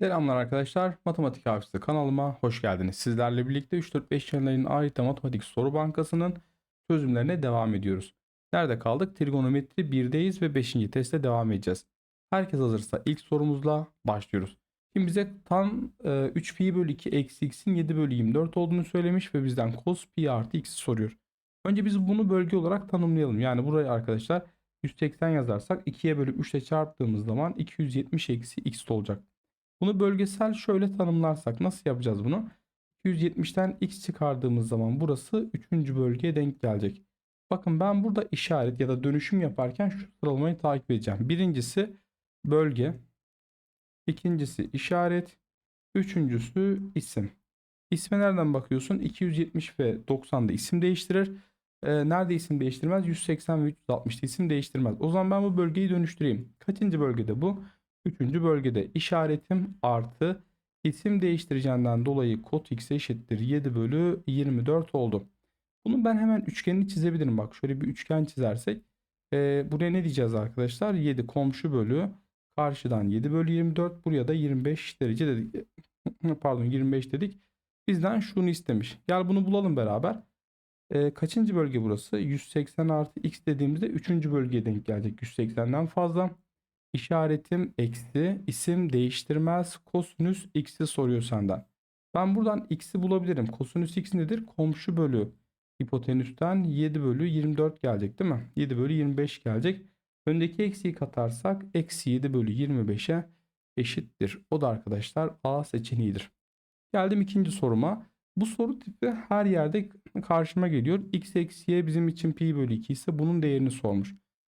Selamlar arkadaşlar. Matematik Hafızı kanalıma hoş geldiniz. Sizlerle birlikte 3-4-5 yanlarının ait matematik soru bankasının çözümlerine devam ediyoruz. Nerede kaldık? Trigonometri 1'deyiz ve 5. testte devam edeceğiz. Herkes hazırsa ilk sorumuzla başlıyoruz. Şimdi bize tan e, 3 pi bölü 2 eksi x'in 7 bölü 24 olduğunu söylemiş ve bizden cos pi artı x soruyor. Önce biz bunu bölge olarak tanımlayalım. Yani buraya arkadaşlar 180 yazarsak 2'ye bölü 3 ile çarptığımız zaman 270 eksi x olacak. Bunu bölgesel şöyle tanımlarsak nasıl yapacağız bunu? 270'ten x çıkardığımız zaman burası 3. bölgeye denk gelecek. Bakın ben burada işaret ya da dönüşüm yaparken şu sıralamayı takip edeceğim. Birincisi bölge. ikincisi işaret. Üçüncüsü isim. İsme nereden bakıyorsun? 270 ve 90'da isim değiştirir. Ee, nerede isim değiştirmez? 180 ve 360'da isim değiştirmez. O zaman ben bu bölgeyi dönüştüreyim. Kaçıncı bölgede bu? Üçüncü bölgede işaretim artı isim değiştireceğinden dolayı kod x eşittir 7 bölü 24 oldu. Bunu ben hemen üçgenini çizebilirim. Bak şöyle bir üçgen çizersek. E, buraya ne diyeceğiz arkadaşlar? 7 komşu bölü karşıdan 7 bölü 24 buraya da 25 derece dedik. Pardon 25 dedik. Bizden şunu istemiş. Gel bunu bulalım beraber. E, kaçıncı bölge burası? 180 artı x dediğimizde 3. bölgeye denk gelecek. 180'den fazla. İşaretim eksi. isim değiştirmez. Kosinüs x'i soruyor senden. Ben buradan x'i bulabilirim. Kosinüs x nedir? Komşu bölü hipotenüsten 7 bölü 24 gelecek değil mi? 7 bölü 25 gelecek. Öndeki eksiği katarsak eksi 7 bölü 25'e eşittir. O da arkadaşlar A seçeneğidir. Geldim ikinci soruma. Bu soru tipi her yerde karşıma geliyor. x eksi y bizim için pi bölü 2 ise bunun değerini sormuş.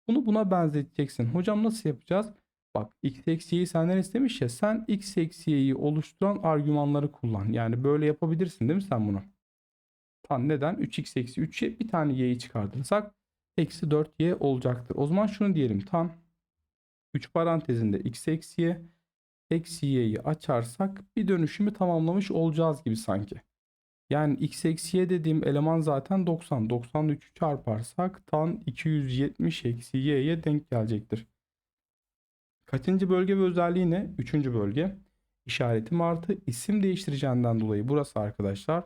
Bunu buna benzeteceksin. Hocam nasıl yapacağız? Bak x eksi y'yi senden istemiş ya sen x eksi y'yi oluşturan argümanları kullan. Yani böyle yapabilirsin değil mi sen bunu? Tam neden? 3x eksi 3y bir tane y'yi çıkartırsak eksi 4y olacaktır. O zaman şunu diyelim tam 3 parantezinde x eksi y eksi y'yi açarsak bir dönüşümü tamamlamış olacağız gibi sanki. Yani x eksi y dediğim eleman zaten 90. 93'ü çarparsak tan 270 eksi y'ye denk gelecektir. Kaçıncı bölge ve özelliği ne? Üçüncü bölge. İşaretim artı isim değiştireceğinden dolayı burası arkadaşlar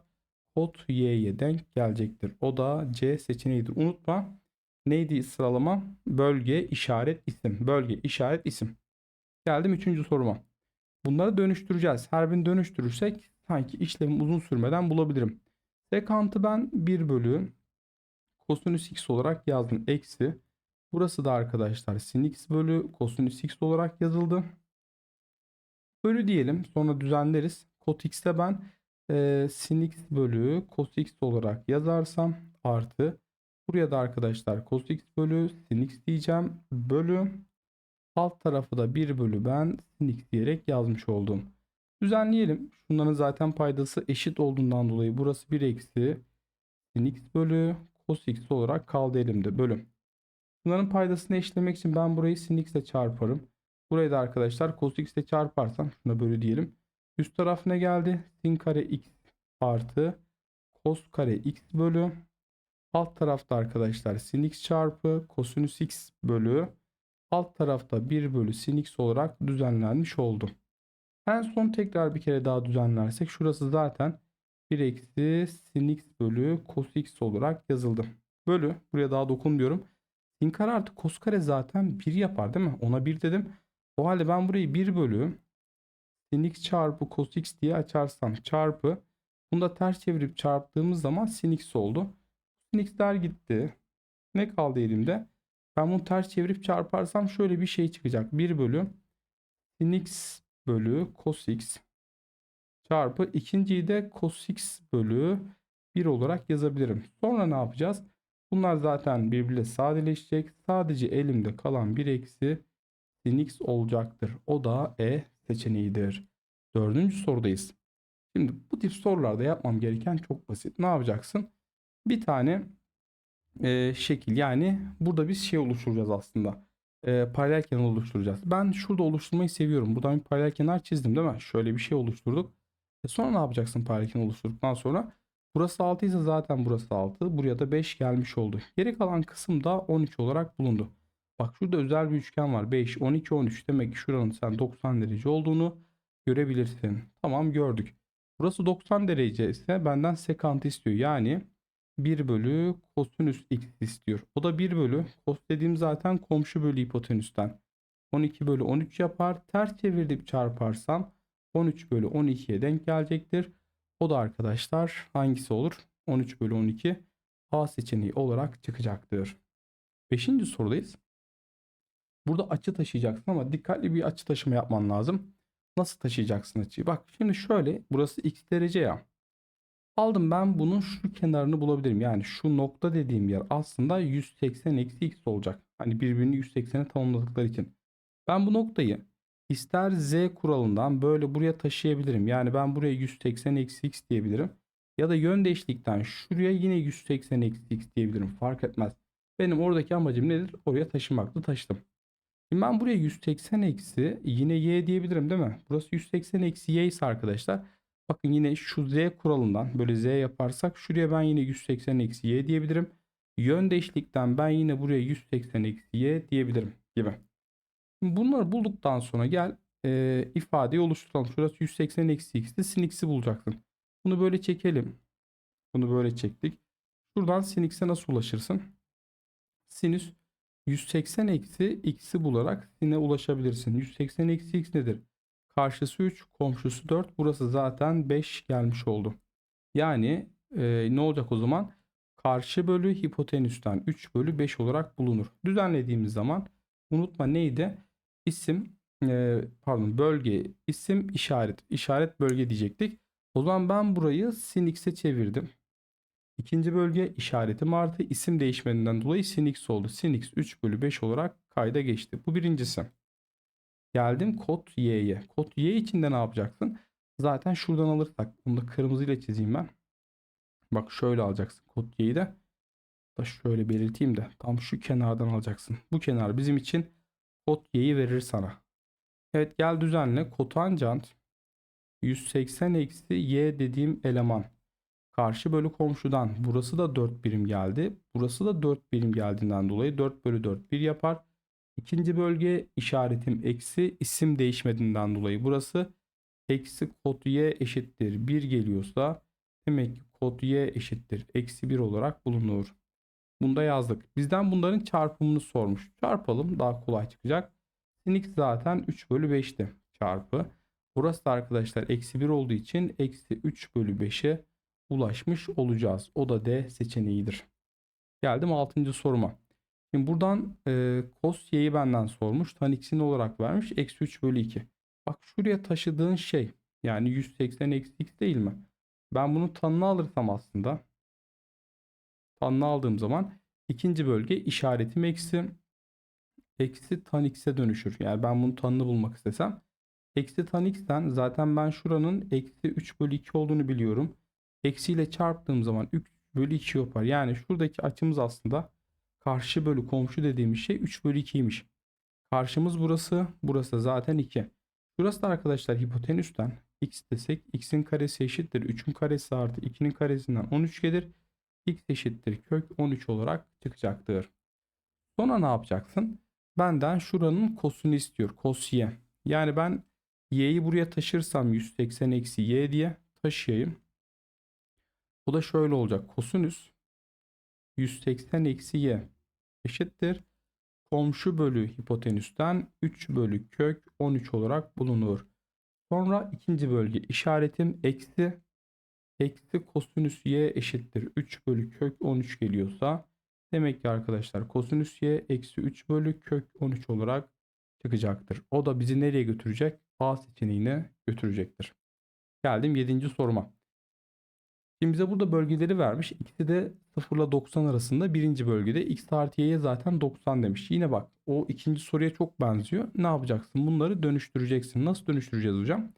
kod y'ye denk gelecektir. O da C seçeneğidir. Unutma neydi sıralama? Bölge, işaret, isim. Bölge, işaret, isim. Geldim üçüncü soruma. Bunları dönüştüreceğiz. Her birini dönüştürürsek sanki işlemim uzun sürmeden bulabilirim. Sekantı ben 1 bölü kosinüs x olarak yazdım. Eksi. Burası da arkadaşlar sin x bölü kosinüs x olarak yazıldı. Bölü diyelim. Sonra düzenleriz. Kot x'te ben e, sin x bölü cos x olarak yazarsam artı. Buraya da arkadaşlar cos x bölü sin x diyeceğim. Bölü alt tarafı da 1 bölü ben sin x diyerek yazmış oldum. Düzenleyelim. Şunların zaten paydası eşit olduğundan dolayı burası 1 eksi sin x bölü cos x olarak kaldı elimde bölüm. Bunların paydasını eşitlemek için ben burayı sin x ile çarparım. Burayı da arkadaşlar cos x ile çarparsam şuna bölü diyelim. Üst taraf ne geldi? Sin kare x artı cos kare x bölü. Alt tarafta arkadaşlar sin x çarpı kosinüs x bölü. Alt tarafta 1 bölü sin x olarak düzenlenmiş oldu. En son tekrar bir kere daha düzenlersek şurası zaten 1 eksi sin x bölü cos x olarak yazıldı. Bölü buraya daha dokunmuyorum. Sin kare artı cos kare zaten 1 yapar değil mi? Ona 1 dedim. O halde ben burayı 1 bölü sin x çarpı cos x diye açarsam çarpı bunu da ters çevirip çarptığımız zaman sin x oldu. Sin x'ler gitti. Ne kaldı elimde? Ben bunu ters çevirip çarparsam şöyle bir şey çıkacak. 1 bölü sin x bölü cos x çarpı ikinciyi de cos x bölü 1 olarak yazabilirim. Sonra ne yapacağız? Bunlar zaten birbiriyle sadeleşecek. Sadece elimde kalan 1 eksi sin x olacaktır. O da E seçeneğidir. Dördüncü sorudayız. Şimdi bu tip sorularda yapmam gereken çok basit. Ne yapacaksın? Bir tane e, şekil yani burada biz şey oluşturacağız aslında. E, paralel kenar oluşturacağız. Ben şurada oluşturmayı seviyorum. Buradan bir paralel kenar çizdim değil mi? Şöyle bir şey oluşturduk. E sonra ne yapacaksın paralel kenar oluşturduktan sonra? Burası 6 ise zaten burası 6. Buraya da 5 gelmiş oldu. Geri kalan kısım da 13 olarak bulundu. Bak şurada özel bir üçgen var. 5, 12, 13. Demek ki şuranın sen 90 derece olduğunu görebilirsin. Tamam gördük. Burası 90 derece ise benden sekant istiyor. Yani 1 bölü kosinüs x istiyor. O da 1 bölü kos dediğim zaten komşu bölü hipotenüsten. 12 bölü 13 yapar. Ters çevirip çarparsam 13 bölü 12'ye denk gelecektir. O da arkadaşlar hangisi olur? 13 bölü 12 A seçeneği olarak çıkacaktır. Beşinci sorudayız. Burada açı taşıyacaksın ama dikkatli bir açı taşıma yapman lazım. Nasıl taşıyacaksın açıyı? Bak şimdi şöyle burası x derece ya. Aldım ben bunun şu kenarını bulabilirim. Yani şu nokta dediğim yer aslında 180 eksi x olacak. Hani birbirini 180'e tamamladıkları için. Ben bu noktayı ister z kuralından böyle buraya taşıyabilirim. Yani ben buraya 180 eksi x diyebilirim. Ya da yön değiştikten şuraya yine 180 eksi x diyebilirim. Fark etmez. Benim oradaki amacım nedir? Oraya taşımaktı taşıdım. Şimdi ben buraya 180 eksi yine y diyebilirim değil mi? Burası 180 eksi y ise arkadaşlar. Bakın yine şu z kuralından böyle z yaparsak şuraya ben yine 180 eksi y diyebilirim. Yön değişiklikten ben yine buraya 180 eksi y diyebilirim gibi. Şimdi bunları bulduktan sonra gel e, ifadeyi oluşturalım. Şurası 180 eksi x'ti. Sin x'i bulacaksın. Bunu böyle çekelim. Bunu böyle çektik. Şuradan sin x'e nasıl ulaşırsın? Sinüs 180 eksi x'i bularak sin'e ulaşabilirsin. 180 eksi x nedir? Karşısı 3, komşusu 4. Burası zaten 5 gelmiş oldu. Yani e, ne olacak o zaman? Karşı bölü hipotenüsten 3 bölü 5 olarak bulunur. Düzenlediğimiz zaman unutma neydi? İsim e, pardon bölge isim işaret işaret bölge diyecektik. O zaman ben burayı sin x'e çevirdim. İkinci bölge işaretim artı isim değişmediğinden dolayı sin x oldu. Sin x 3 bölü 5 olarak kayda geçti. Bu birincisi. Geldim kod y'ye. Kod y içinde ne yapacaksın? Zaten şuradan alırsak bunu da kırmızıyla çizeyim ben. Bak şöyle alacaksın kod y'yi de. Da şöyle belirteyim de tam şu kenardan alacaksın. Bu kenar bizim için kod y'yi verir sana. Evet gel düzenle. Kotanjant 180 eksi y dediğim eleman. Karşı bölü komşudan. Burası da 4 birim geldi. Burası da 4 birim geldiğinden dolayı 4 bölü 4 1 yapar. İkinci bölge işaretim eksi isim değişmediğinden dolayı burası eksi kod y eşittir 1 geliyorsa demek ki kod y eşittir eksi 1 olarak bulunur. Bunda yazdık. Bizden bunların çarpımını sormuş. Çarpalım daha kolay çıkacak. Sin x zaten 3 bölü 5'ti çarpı. Burası da arkadaşlar eksi 1 olduğu için eksi 3 bölü 5'e ulaşmış olacağız. O da D seçeneğidir. Geldim 6. soruma. Şimdi buradan e, cos y'yi benden sormuş. Tan x'ini olarak vermiş. Eksi 3 bölü 2. Bak şuraya taşıdığın şey yani 180 eksi x değil mi? Ben bunu tanını alırsam aslında tanını aldığım zaman ikinci bölge işaretim eksi eksi tan x'e dönüşür. Yani ben bunu tanını bulmak istesem eksi tan x'ten zaten ben şuranın eksi 3 bölü 2 olduğunu biliyorum. Eksiyle çarptığım zaman 3 bölü 2 yapar. Yani şuradaki açımız aslında karşı bölü komşu dediğimiz şey 3 bölü 2'ymiş. Karşımız burası. Burası zaten 2. Burası da arkadaşlar hipotenüsten x desek x'in karesi eşittir. 3'ün karesi artı 2'nin karesinden 13 gelir. x eşittir kök 13 olarak çıkacaktır. Sonra ne yapacaksın? Benden şuranın kosunu istiyor. Kos y. Yani ben y'yi buraya taşırsam 180 eksi y diye taşıyayım. O da şöyle olacak. Kosinüs 180 eksi y eşittir. Komşu bölü hipotenüsten 3 bölü kök 13 olarak bulunur. Sonra ikinci bölge işaretim eksi eksi kosinüs y eşittir 3 bölü kök 13 geliyorsa demek ki arkadaşlar kosinüs y eksi 3 bölü kök 13 olarak çıkacaktır. O da bizi nereye götürecek? A seçeneğine götürecektir. Geldim 7. soruma. Şimdi bize burada bölgeleri vermiş. İkisi de 0 ile 90 arasında birinci bölgede x artı y'ye zaten 90 demiş. Yine bak o ikinci soruya çok benziyor. Ne yapacaksın? Bunları dönüştüreceksin. Nasıl dönüştüreceğiz hocam?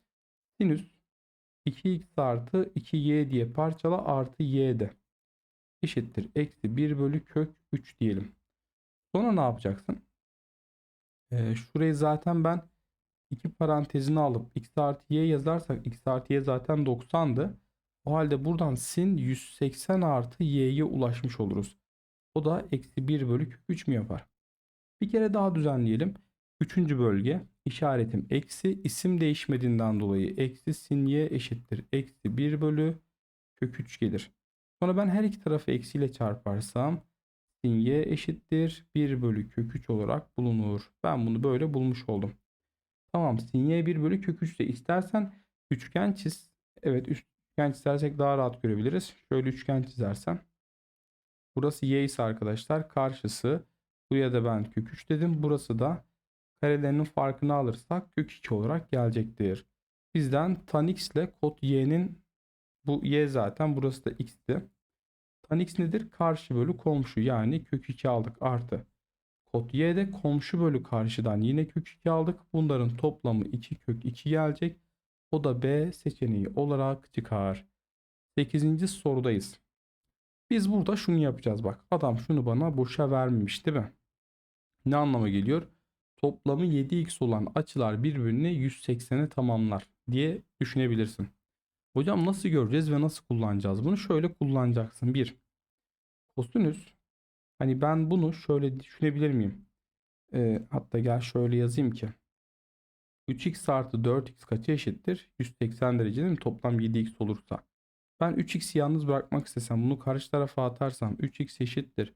Sinüs 2x artı 2y diye parçala artı y'de eşittir. Eksi 1 bölü kök 3 diyelim. Sonra ne yapacaksın? Ee, şurayı zaten ben iki parantezini alıp x artı y yazarsak x artı y zaten 90'dı. O halde buradan sin 180 artı y'ye ulaşmış oluruz. O da eksi 1 bölü 3 mü yapar? Bir kere daha düzenleyelim. Üçüncü bölge işaretim eksi isim değişmediğinden dolayı eksi sin y eşittir. Eksi 1 bölü kök 3 gelir. Sonra ben her iki tarafı eksiyle çarparsam sin y eşittir 1 bölü kök 3 olarak bulunur. Ben bunu böyle bulmuş oldum. Tamam sin y 1 bölü kök 3 de istersen üçgen çiz. Evet üçgen çizersek daha rahat görebiliriz. Şöyle üçgen çizersem. Burası y ise arkadaşlar karşısı. Buraya da ben kök 3 dedim. Burası da karelerinin farkını alırsak kök 2 olarak gelecektir. Bizden tan x ile kod y'nin bu y zaten burası da x'ti. Tan x nedir? Karşı bölü komşu yani kök 2 aldık artı. Kod y'de komşu bölü karşıdan yine kök 2 aldık. Bunların toplamı 2 kök 2 gelecek. O da B seçeneği olarak çıkar. 8. sorudayız. Biz burada şunu yapacağız bak. Adam şunu bana boşa vermemiş değil mi? Ne anlama geliyor? Toplamı 7x olan açılar birbirini 180'e tamamlar diye düşünebilirsin. Hocam nasıl göreceğiz ve nasıl kullanacağız bunu? Şöyle kullanacaksın. 1. Kosinüs. Hani ben bunu şöyle düşünebilir miyim? Ee, hatta gel şöyle yazayım ki. 3x artı 4x kaça eşittir? 180 derece değil mi? Toplam 7x olursa. Ben 3x'i yalnız bırakmak istesem bunu karşı tarafa atarsam 3x eşittir.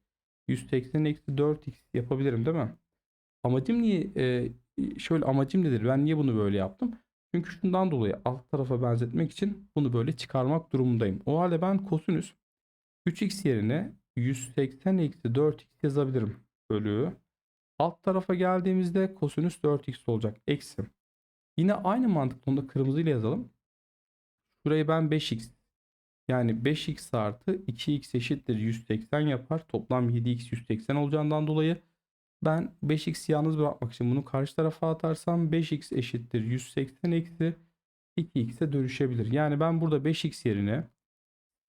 180 eksi 4x yapabilirim değil mi? Amacım niye? e, şöyle amacım nedir? Ben niye bunu böyle yaptım? Çünkü şundan dolayı alt tarafa benzetmek için bunu böyle çıkarmak durumundayım. O halde ben kosinüs 3x yerine 180 eksi 4x yazabilirim. Bölü. Alt tarafa geldiğimizde kosinüs 4x olacak. Eksi. Yine aynı mantıkla onu da kırmızıyla yazalım. Şurayı ben 5x yani 5x artı 2x eşittir 180 yapar. Toplam 7x 180 olacağından dolayı ben 5x'i yalnız bırakmak için bunu karşı tarafa atarsam 5x eşittir 180 eksi 2x'e dönüşebilir. Yani ben burada 5x yerine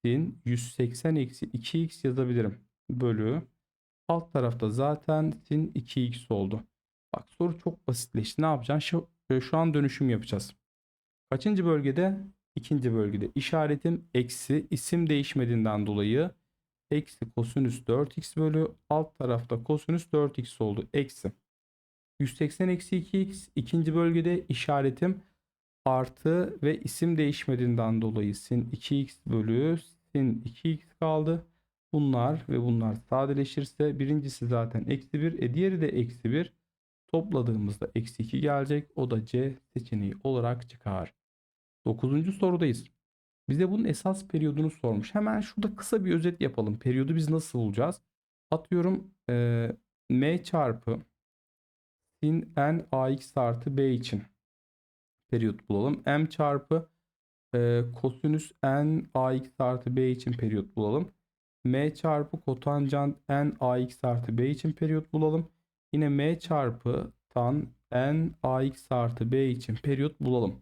sin 180 eksi 2x yazabilirim. Bölü alt tarafta zaten sin 2x oldu. Bak soru çok basitleşti. Ne yapacaksın? Şu, şu an dönüşüm yapacağız. Kaçıncı bölgede? İkinci bölgede. İşaretim eksi isim değişmediğinden dolayı eksi kosinüs 4x bölü alt tarafta kosinüs 4x oldu. Eksi. 180 eksi 2x ikinci bölgede işaretim artı ve isim değişmediğinden dolayı sin 2x bölü sin 2x kaldı. Bunlar ve bunlar sadeleşirse birincisi zaten eksi 1 e diğeri de eksi 1 topladığımızda eksi 2 gelecek. O da C seçeneği olarak çıkar. 9. sorudayız. Bize bunun esas periyodunu sormuş. Hemen şurada kısa bir özet yapalım. Periyodu biz nasıl bulacağız? Atıyorum e, m çarpı sin n ax artı b için periyot bulalım. m çarpı e, kosinüs n ax artı b için periyot bulalım. m çarpı kotanjant n ax artı b için periyot bulalım. Yine m çarpı tan n ax artı b için periyot bulalım.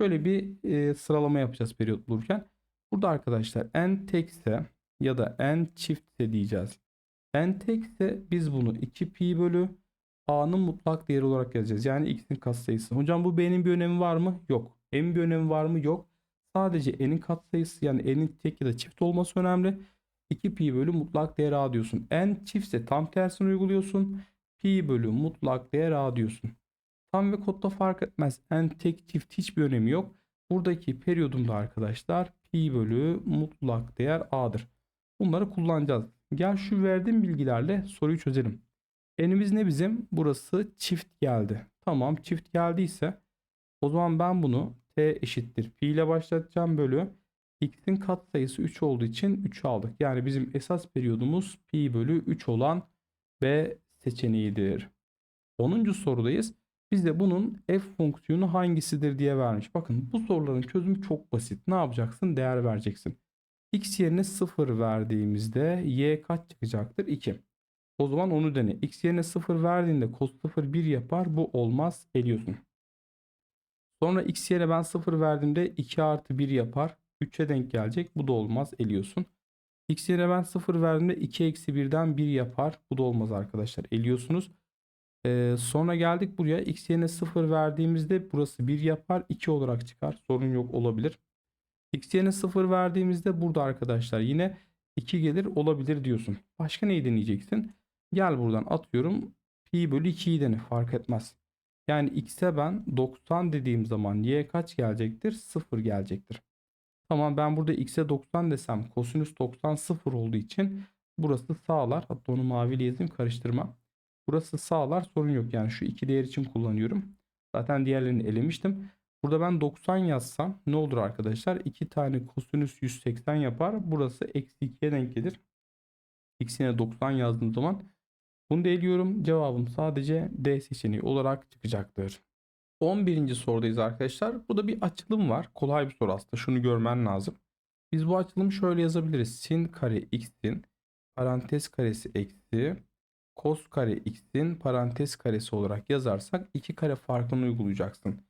Şöyle bir e, sıralama yapacağız periyot bulurken. Burada arkadaşlar n tekse ya da n çiftse diyeceğiz. n tekse biz bunu 2 pi bölü a'nın mutlak değeri olarak yazacağız. Yani x'in katsayısı. Hocam bu b'nin bir önemi var mı? Yok. N'in bir önemi var mı? Yok. Sadece n'in katsayısı yani n'in tek ya da çift olması önemli. 2 pi bölü mutlak değer a diyorsun. n çiftse tam tersini uyguluyorsun. Pi bölü mutlak değer a diyorsun. Tam ve kodda fark etmez. En tek çift hiçbir önemi yok. Buradaki periyodumda arkadaşlar pi bölü mutlak değer a'dır. Bunları kullanacağız. Gel şu verdiğim bilgilerle soruyu çözelim. N'imiz ne bizim? Burası çift geldi. Tamam çift geldiyse o zaman ben bunu t eşittir pi ile başlatacağım bölü x'in katsayısı 3 olduğu için 3 aldık. Yani bizim esas periyodumuz pi bölü 3 olan B seçeneğidir. 10. sorudayız. Bize bunun f fonksiyonu hangisidir diye vermiş. Bakın bu soruların çözümü çok basit. Ne yapacaksın? Değer vereceksin. x yerine 0 verdiğimizde y kaç çıkacaktır? 2. O zaman onu dene. x yerine 0 verdiğinde cos 0 1 yapar. Bu olmaz. Eliyorsun. Sonra x yerine ben 0 verdiğimde 2 artı 1 yapar. 3'e denk gelecek. Bu da olmaz. Eliyorsun. X yerine ben 0 verdiğimde 2 eksi 1'den 1 yapar. Bu da olmaz arkadaşlar. Eliyorsunuz. Ee, sonra geldik buraya. X yerine 0 verdiğimizde burası 1 yapar. 2 olarak çıkar. Sorun yok olabilir. X yerine 0 verdiğimizde burada arkadaşlar yine 2 gelir olabilir diyorsun. Başka neyi deneyeceksin? Gel buradan atıyorum. pi bölü 2'yi denir fark etmez. Yani x'e ben 90 dediğim zaman y'ye kaç gelecektir? 0 gelecektir. Tamam ben burada x'e 90 desem kosinüs 90 0 olduğu için burası sağlar. Hatta onu maviyle yazayım karıştırma. Burası sağlar sorun yok. Yani şu iki değer için kullanıyorum. Zaten diğerlerini elemiştim. Burada ben 90 yazsam ne olur arkadaşlar? 2 tane kosinüs 180 yapar. Burası eksi 2'ye denk gelir. X'ine 90 yazdığım zaman bunu da eliyorum. Cevabım sadece D seçeneği olarak çıkacaktır. 11. sorudayız arkadaşlar. Burada bir açılım var. Kolay bir soru aslında. Şunu görmen lazım. Biz bu açılımı şöyle yazabiliriz. Sin kare x'in parantez karesi eksi kos kare x'in parantez karesi olarak yazarsak iki kare farkını uygulayacaksın.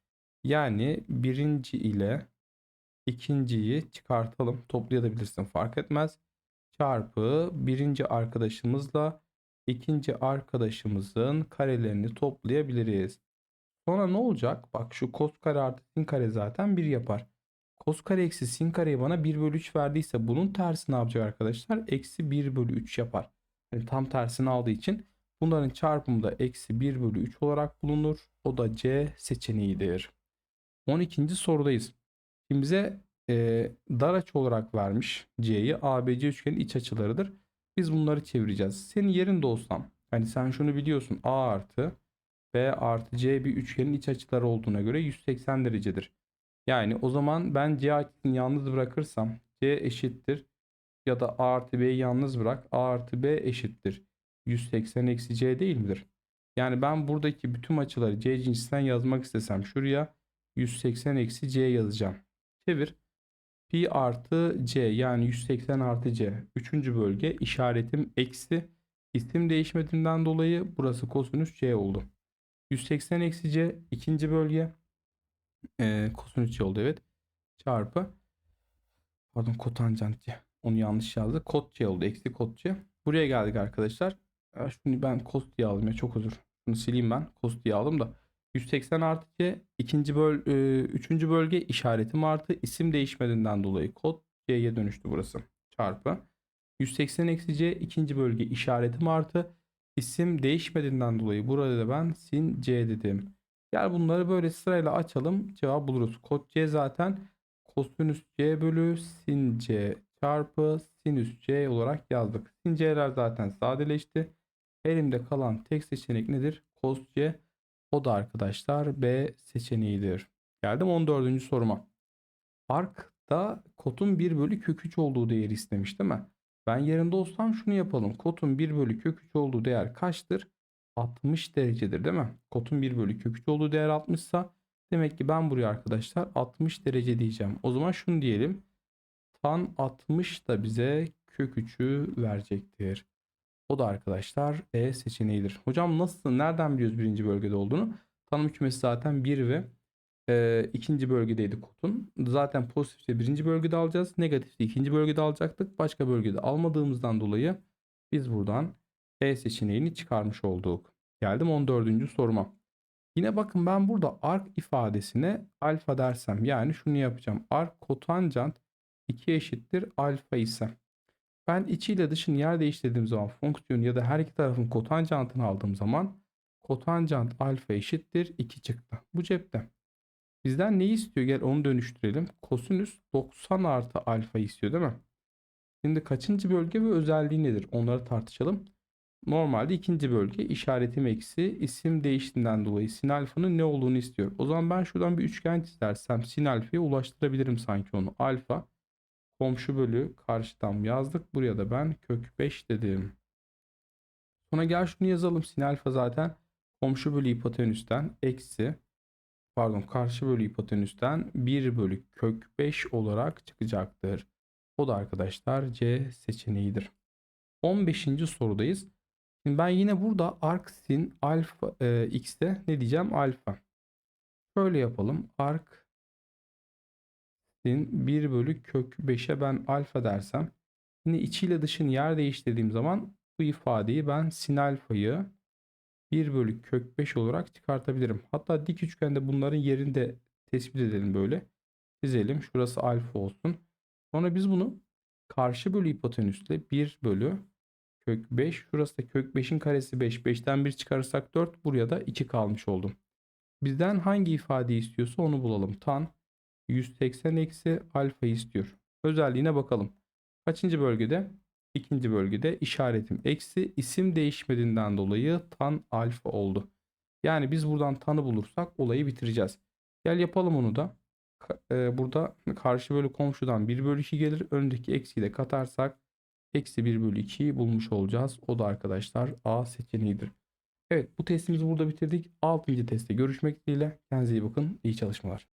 Yani birinci ile ikinciyi çıkartalım. Toplayabilirsin fark etmez. Çarpı birinci arkadaşımızla ikinci arkadaşımızın karelerini toplayabiliriz. Sonra ne olacak? Bak şu kos kare artı sin kare zaten 1 yapar. Kos kare eksi sin kareyi bana 1 bölü 3 verdiyse bunun tersi ne yapacak arkadaşlar? Eksi 1 bölü 3 yapar. Yani tam tersini aldığı için bunların çarpımı da eksi 1 bölü 3 olarak bulunur. O da C seçeneğidir. 12. sorudayız. Şimdi bize e, dar açı olarak vermiş C'yi. ABC üçgenin iç açılarıdır. Biz bunları çevireceğiz. Senin yerinde olsam hani sen şunu biliyorsun A artı B artı C bir üçgenin iç açıları olduğuna göre 180 derecedir. Yani o zaman ben C açısını yalnız bırakırsam C eşittir ya da A artı B'yi yalnız bırak A artı B eşittir 180 eksi C değil midir? Yani ben buradaki bütün açıları C cinsinden yazmak istesem şuraya 180 eksi C yazacağım. Çevir. Pi artı C yani 180 artı C. Üçüncü bölge işaretim eksi. İsim değişmediğinden dolayı burası kosinüs C oldu. 180 eksi C ikinci bölge. Ee, kosinüs C oldu evet. Çarpı. Pardon kotanjant C. Onu yanlış yazdı. Kot C oldu. Eksi kot C. Buraya geldik arkadaşlar. Ya Şunu ben kost diye aldım ya çok özür. Bunu sileyim ben. Kost diye aldım da. 180 artı C ikinci böl e, üçüncü bölge işaretim artı isim değişmediğinden dolayı kod C'ye dönüştü burası. Çarpı 180 eksi C ikinci bölge işaretim artı isim değişmediğinden dolayı burada da ben sin C dedim. Gel bunları böyle sırayla açalım cevap buluruz. Kod C zaten kosinüs C bölü sin C çarpı sinüs C olarak yazdık. Sin C'ler zaten sadeleşti. Elimde kalan tek seçenek nedir? Cos C. O da arkadaşlar B seçeneğidir. Geldim 14. soruma. Ark'ta kotun 1 bölü kök 3 olduğu değeri istemiş değil mi? Ben yerinde olsam şunu yapalım. Kotun 1 bölü kök 3 olduğu değer kaçtır? 60 derecedir değil mi? Kotun 1 bölü kök 3 olduğu değer 60 ise demek ki ben buraya arkadaşlar 60 derece diyeceğim. O zaman şunu diyelim. Tan 60 da bize kök 3'ü verecektir. O da arkadaşlar E seçeneğidir. Hocam nasıl, nereden biliyoruz birinci bölgede olduğunu? Tanım kümesi zaten 1 ve e, ikinci bölgedeydi kotun. Zaten pozitifte birinci bölgede alacağız. Negatifte ikinci bölgede alacaktık. Başka bölgede almadığımızdan dolayı biz buradan E seçeneğini çıkarmış olduk. Geldim 14. soruma. Yine bakın ben burada arc ifadesine alfa dersem yani şunu yapacağım. Arc kotanjant 2 eşittir alfa ise ben içiyle dışını yer değiştirdiğim zaman fonksiyon ya da her iki tarafın kotanjantını aldığım zaman kotanjant alfa eşittir 2 çıktı. Bu cepte. Bizden neyi istiyor? Gel onu dönüştürelim. Kosinüs 90 artı alfa istiyor değil mi? Şimdi kaçıncı bölge ve özelliği nedir? Onları tartışalım. Normalde ikinci bölge işaretim eksi isim değiştiğinden dolayı sin alfanın ne olduğunu istiyor. O zaman ben şuradan bir üçgen çizersem sin alfaya ulaştırabilirim sanki onu. Alfa komşu bölü karşıdan yazdık. Buraya da ben kök 5 dedim. Sonra gel şunu yazalım. Sin alfa zaten komşu bölü hipotenüsten eksi pardon karşı bölü hipotenüsten 1 bölü kök 5 olarak çıkacaktır. O da arkadaşlar C seçeneğidir. 15. sorudayız. Şimdi ben yine burada arc sin alfa e, x'te ne diyeceğim? Alfa. Şöyle yapalım. Arc sin 1 bölü kök 5'e ben alfa dersem yine içiyle dışını yer değiştirdiğim zaman bu ifadeyi ben sin alfayı 1 bölü kök 5 olarak çıkartabilirim. Hatta dik üçgende bunların yerini de tespit edelim böyle. Çizelim. Şurası alfa olsun. Sonra biz bunu karşı bölü hipotenüsle 1 bölü kök 5. Şurası da kök 5'in karesi 5. 5'ten 1 çıkarırsak 4. Buraya da 2 kalmış oldum. Bizden hangi ifadeyi istiyorsa onu bulalım. Tan 180 eksi alfa istiyor. Özelliğine bakalım. Kaçıncı bölgede? İkinci bölgede işaretim eksi isim değişmediğinden dolayı tan alfa oldu. Yani biz buradan tanı bulursak olayı bitireceğiz. Gel yapalım onu da. E, burada karşı bölü komşudan 1 bölü 2 gelir. Öndeki eksiyi de katarsak eksi 1 bölü 2'yi bulmuş olacağız. O da arkadaşlar A seçeneğidir. Evet bu testimizi burada bitirdik. 6. testte görüşmek dileğiyle. Kendinize iyi bakın. İyi çalışmalar.